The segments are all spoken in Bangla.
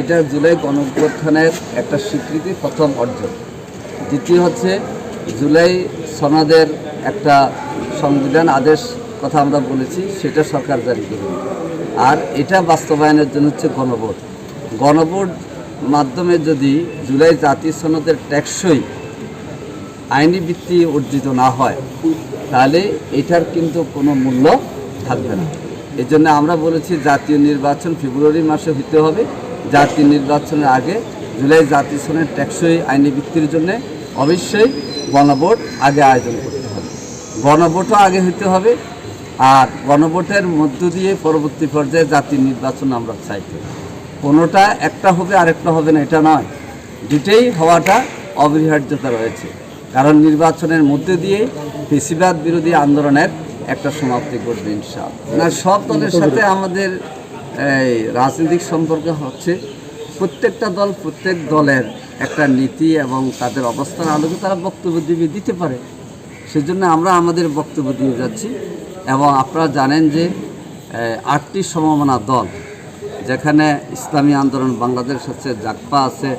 এটা জুলাই গণঅভ্যুত্থানের একটা স্বীকৃতি, প্রথম অর্জন। দ্বিতীয় হচ্ছে, জুলাই সনদের একটা সংবিধান, আদেশ কথা আমরা বলেছি, সেটা সরকার জারি করবে। আর এটা বাস্তবায়নের জন্য হচ্ছে গণভোট। গণভোট মাধ্যমে যদি জুলাই জাতীয় সনদের টেকসই আইনি ভিত্তি অর্জিত না হয়, তাহলে এটার কিন্তু কোনো মূল্য থাকবে না। এই জন্য আমরা বলেছি, জাতীয় নির্বাচন ফেব্রুয়ারি মাসে হতে হবে। জাতীয় নির্বাচনের আগে জুলাই জাতীয় সনের টেকসই আইনি ভিত্তির জন্য অবশ্যই গণভোট আগে আয়োজন করতে হবে। গণভোটও আগে হতে হবে আর গণভোটের মধ্য দিয়ে পরবর্তী পর্যায়ে জাতীয় নির্বাচন আমরা চাইতে কোনোটা একটা হবে, আরেকটা হবে না, এটা নয়। দুটেই হওয়াটা অপরিহার্যতা রয়েছে। কারণ নির্বাচনের মধ্যে দিয়ে বেশিরভাগ বিরোধী আন্দোলনের একটা সমাপ্তি ঘটবে ইনশাআল্লাহ। না, সব দলের সাথে আমাদের এই রাজনৈতিক সম্পর্ক হচ্ছে প্রত্যেকটা দল, প্রত্যেক দলের একটা নীতি এবং তাদের অবস্থান আলোকে তারা বক্তব্য দিবে দিতে পারে। সেজন্য আমরা আমাদের বক্তব্য দিয়ে যাচ্ছি এবং আপনারা জানেন যে আটটি সমমনা দল, যেখানে ইসলামী আন্দোলন বাংলাদেশ আছে জাকপা আছে,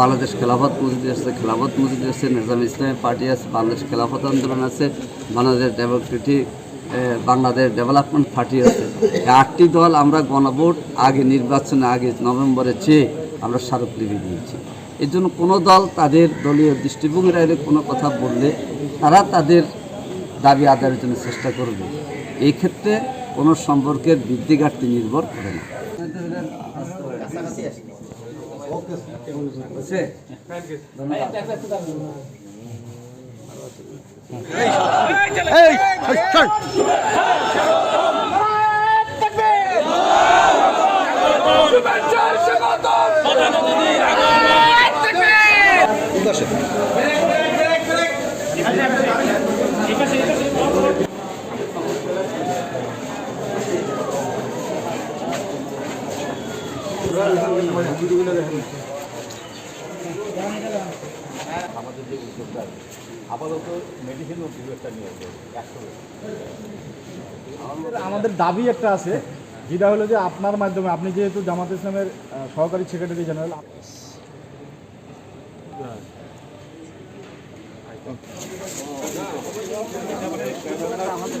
বাংলাদেশ খেলাফত মসজিদ আছে, খেলাফত মসজিদ আছে, নিজাম ইসলামী পার্টি আছে, বাংলাদেশ খেলাফত আন্দোলন আছে, Bangladesh Democratic Bangladesh Development Party আছে। আটটি দল আমরা গণভোট আগে নির্বাচনে আগে নভেম্বরে চেয়ে আমরা স্মারকলিপি দিয়েছি। এর জন্য কোনো দল তাদের দলীয় দৃষ্টিভঙ্গির আইনে কোনো কথা বললে তারা তাদের দাবি আদায়ের জন্য চেষ্টা করবে। এই ক্ষেত্রে কোনো সম্পর্কের বৃদ্ধি ঘাটতি নির্ভর করে না। এই Gracias. হ্যাঁ, আমাদের যে উদ্যোগটা আছে আপাতত মেডিসিন উদ্যোগটা নিয়ে আসবে একশো আমাদের দাবি একটা আছে যেটা হলো যে আপনার মাধ্যমে আপনি যেহেতু জামাত ইসলামের সহকারী সেক্রেটারি জেনারেল আমাদের